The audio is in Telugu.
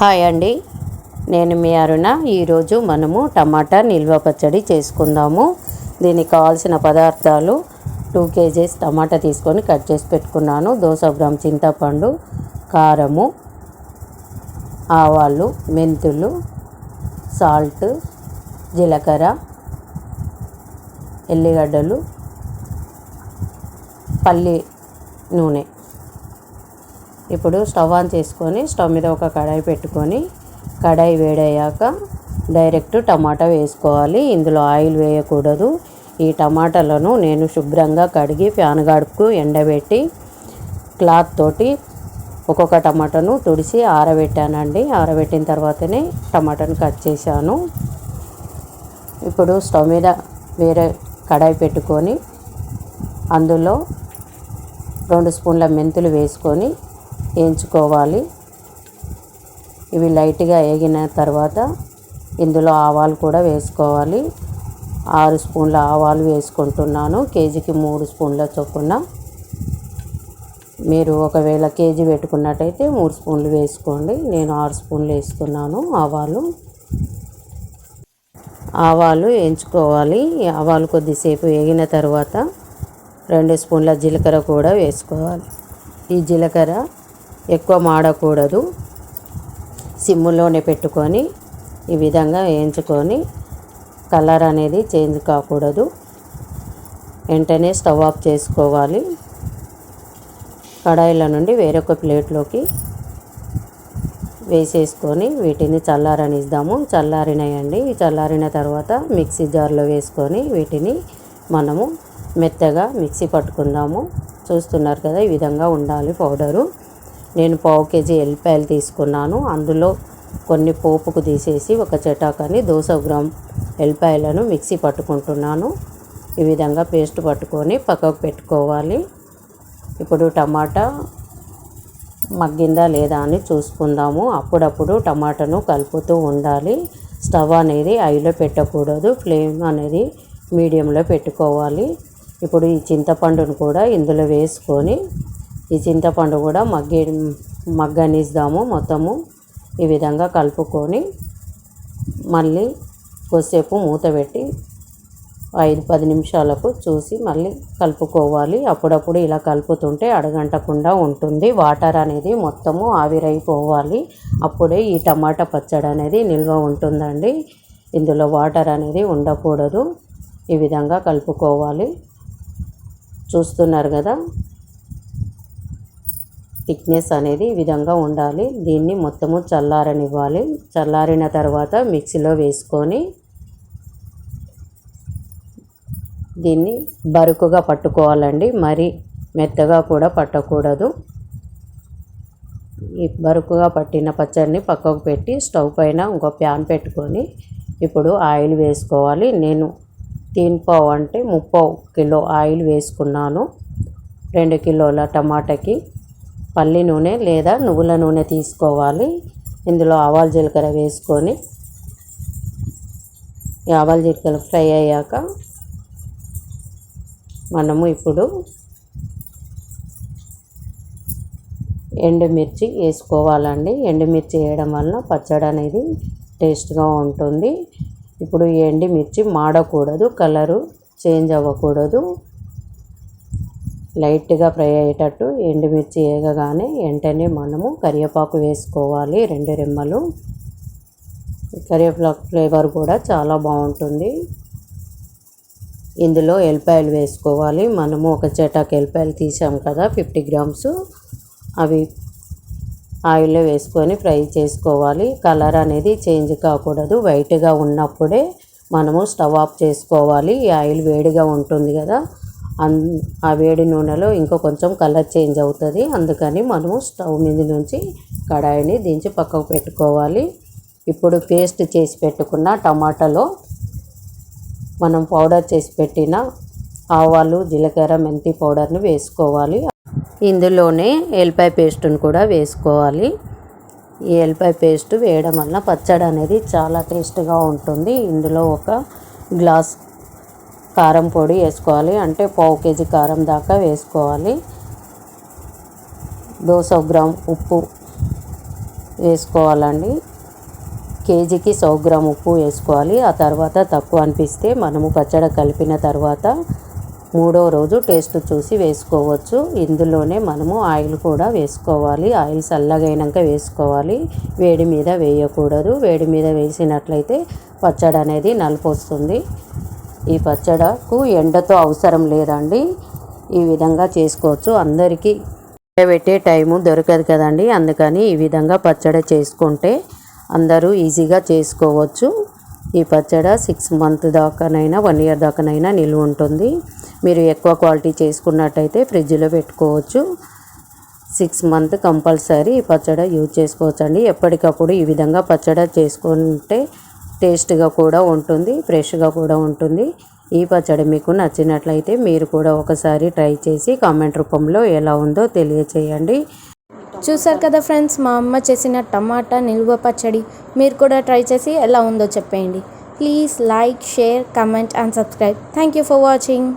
హాయ్ అండి. నేను మీ అరుణ. ఈరోజు మనము టమాటా నిల్వ పచ్చడి చేసుకుందాము. దీనికి కావాల్సిన పదార్థాలు టూ కేజీస్ టమాటా తీసుకొని కట్ చేసి పెట్టుకున్నాను. దోస గ్రామ్ చింతపండు కారము ఆవాలు మెంతులు సాల్ట్ జీలకర్ర ఎల్లిగడ్డలు పల్లి నూనె. ఇప్పుడు స్టవ్ ఆన్ చేసుకొని స్టవ్ మీద ఒక కడాయి పెట్టుకొని కడాయి వేడయ్యాక డైరెక్ట్ టమాటా వేసుకోవాలి. ఇందులో ఆయిల్ వేయకూడదు. ఈ టమాటాలను నేను శుభ్రంగా కడిగి ఫ్యాన్ గడుపుకు ఎండబెట్టి క్లాత్ తోటి ఒక్కొక్క టమాటాను తుడిచి ఆరబెట్టానండి. ఆరబెట్టిన తర్వాతనే టమాటాను కట్ చేశాను. ఇప్పుడు స్టవ్ మీద వేరే కడాయి పెట్టుకొని అందులో రెండు స్పూన్ల మెంతులు వేసుకొని వేయించుకోవాలి. ఇవి లైట్గా వేగిన తర్వాత ఇందులో ఆవాలు కూడా వేసుకోవాలి. ఆరు స్పూన్ల ఆవాలు వేసుకుంటున్నాను. కేజీకి మూడు స్పూన్ల చొప్పున. మీరు ఒకవేళ కేజీ పెట్టుకున్నట్టయితే మూడు స్పూన్లు వేసుకోండి. నేను ఆరు స్పూన్లు వేస్తున్నాను ఆవాలు. ఆవాలు వేయించుకోవాలి. ఆవాలు కొద్దిసేపు వేగిన తర్వాత రెండు స్పూన్ల జీలకర్ర కూడా వేసుకోవాలి. ఈ జీలకర్ర ఎక్కువ మాడకూడదు. సిమ్ములోనే పెట్టుకొని ఈ విధంగా వేయించుకొని కలర్ అనేది చేంజ్ కాకూడదు. వెంటనే స్టవ్ ఆఫ్ చేసుకోవాలి. కడాయిల నుండి వేరొక ప్లేట్లోకి వేసేసుకొని వీటిని చల్లారనిద్దాము. చల్లారినాయండి. చల్లారిన తర్వాత మిక్సీ జార్లో వేసుకొని వీటిని మనము మెత్తగా మిక్సీ పట్టుకుందాము. చూస్తున్నారు కదా ఈ విధంగా ఉండాలి పౌడరు. నేను పావు కేజీ ఎల్లిపాయలు తీసుకున్నాను. అందులో కొన్ని పోపుకు తీసేసి ఒక చటాకని దోశ గ్రామ్ ఎల్లిపాయలను మిక్సీ పట్టుకుంటున్నాను. ఈ విధంగా పేస్ట్ పట్టుకొని పక్కకు పెట్టుకోవాలి. ఇప్పుడు టమాటా మగ్గిందా లేదా అని చూసుకుందాము. అప్పుడప్పుడు టమాటాను కలుపుతూ ఉండాలి. స్టవ్ అనేది ఐలో పెట్టకూడదు. ఫ్లేమ్ అనేది మీడియంలో పెట్టుకోవాలి. ఇప్పుడు ఈ చింతపండును కూడా ఇందులో వేసుకొని ఈ చింతపండు కూడా మగ్గి మగ్గనిస్తాము మొత్తము. ఈ విధంగా కలుపుకొని మళ్ళీ కొద్దిసేపు మూత పెట్టి ఐదు పది నిమిషాలకు చూసి మళ్ళీ కలుపుకోవాలి. అప్పుడప్పుడు ఇలా కలుపుతుంటే అడగంటకుండా ఉంటుంది. వాటర్ అనేది మొత్తము ఆవిరైపోవాలి. అప్పుడే ఈ టమాటా పచ్చడి అనేది నిల్వ ఉంటుందండి. ఇందులో వాటర్ అనేది ఉండకూడదు. ఈ విధంగా కలుపుకోవాలి. చూస్తున్నారు కదా? థిక్నెస్ అనేది ఈ విధంగా ఉండాలి. దీన్ని మొత్తము చల్లారనివ్వాలి. చల్లారిన తర్వాత మిక్సీలో వేసుకొని దీన్ని బరుకుగా పట్టుకోవాలండి. మరి మెత్తగా కూడా పట్టకూడదు. ఈ బరుకుగా పట్టిన పచ్చడిని పక్కకు పెట్టి స్టవ్ పైన ఇంకో ప్యాన్ పెట్టుకొని ఇప్పుడు ఆయిల్ వేసుకోవాలి. నేను తీన్ పావు అంటే ముప్పావు కిలో ఆయిల్ వేసుకున్నాను. రెండు కిలోల టమాటాకి పల్లి నూనె లేదా నువ్వుల నూనె తీసుకోవాలి. ఇందులో ఆవాలు జీలకర్ర వేసుకొని ఈ ఆవాలు జీలకర్ర ఫ్రై అయ్యాక మనము ఇప్పుడు ఎండుమిర్చి వేసుకోవాలండి. ఎండుమిర్చి వేయడం వలన పచ్చడి అనేది టేస్ట్గా ఉంటుంది. ఇప్పుడు ఈ ఎండుమిర్చి మాడకూడదు కలరు చేంజ్ అవ్వకూడదు. లైట్గా ఫ్రై అయ్యేటట్టు ఎండుమిర్చి వేగగానే వెంటనే మనము కరివేపాకు వేసుకోవాలి రెండు రెమ్మలు. కరివేపాకు ఫ్లేవర్ కూడా చాలా బాగుంటుంది. ఇందులో ఎల్లిపాయలు వేసుకోవాలి. మనము ఒక చెటాకు ఎల్లిపాయలు తీసాం కదా ఫిఫ్టీ గ్రామ్స్. అవి ఆయిల్లో వేసుకొని ఫ్రై చేసుకోవాలి. కలర్ అనేది చేంజ్ కాకూడదు. వైట్గా ఉన్నప్పుడే మనము స్టవ్ ఆఫ్ చేసుకోవాలి. ఈ ఆయిల్ వేడిగా ఉంటుంది కదా ఆ వేడి నూనెలో ఇంకా కొంచెం కలర్ చేంజ్ అవుతుంది. అందుకని మనము స్టవ్ మీద నుంచి కడాయిని దించి పక్కకు పెట్టుకోవాలి. ఇప్పుడు పేస్ట్ చేసి పెట్టుకున్న టమాటాలో మనం పౌడర్ చేసి పెట్టిన ఆవాలు జీలకర్ర మెంతి పౌడర్ని వేసుకోవాలి. ఇందులోనే ఎల్లిపాయ పేస్ట్ని కూడా వేసుకోవాలి. ఈ ఎల్లిపాయ పేస్ట్ వేయడం వల్ల పచ్చడి అనేది చాలా టేస్ట్గా ఉంటుంది. ఇందులో ఒక గ్లాస్ కారం పొడి వేసుకోవాలి. అంటే పావు కేజీ కారం దాకా వేసుకోవాలి. దోస గ్రామ్ ఉప్పు వేసుకోవాలండి. కేజీకి సౌ గ్రామ్ ఉప్పు వేసుకోవాలి. ఆ తర్వాత తక్కువ అనిపిస్తే మనము పచ్చడి కలిపిన తర్వాత మూడో రోజు టేస్ట్ చూసి వేసుకోవచ్చు. ఇందులోనే మనము ఆయిల్ కూడా వేసుకోవాలి. ఆయిల్ చల్లగైనాక వేసుకోవాలి. వేడి మీద వేయకూడదు. వేడి మీద వేసినట్లయితే పచ్చడి అనేది నలుపు వస్తుంది ఈ పచ్చడకు ఎండతో అవసరం లేదండి. ఈ విధంగా చేసుకోవచ్చు. అందరికీ పెట్టే టైము దొరకదు కదండి. అందుకని ఈ విధంగా పచ్చడి చేసుకుంటే అందరూ ఈజీగా చేసుకోవచ్చు. ఈ పచ్చడ సిక్స్ మంత్ దాకానైనా వన్ ఇయర్ దాకానైనా నిల్వ ఉంటుంది. మీరు ఎక్కువ క్వాలిటీ చేసుకున్నట్టయితే ఫ్రిడ్జ్లో పెట్టుకోవచ్చు. సిక్స్ మంత్ కంపల్సరీ ఈ పచ్చడ యూజ్ చేసుకోవచ్చు అండి ఎప్పటికప్పుడు ఈ విధంగా పచ్చడి చేసుకుంటే టేస్ట్గా కూడా ఉంటుంది ఫ్రెష్గా కూడా ఉంటుంది. ఈ పచ్చడి మీకు నచ్చినట్లయితే మీరు కూడా ఒకసారి ట్రై చేసి కామెంట్ రూపంలో ఎలా ఉందో తెలియచేయండి. చూసారు కదా ఫ్రెండ్స్ మా అమ్మ చేసిన టమాటా నిల్వ పచ్చడి. మీరు కూడా ట్రై చేసి ఎలా ఉందో చెప్పేయండి. Please like share comment and subscribe. Thank you for watching.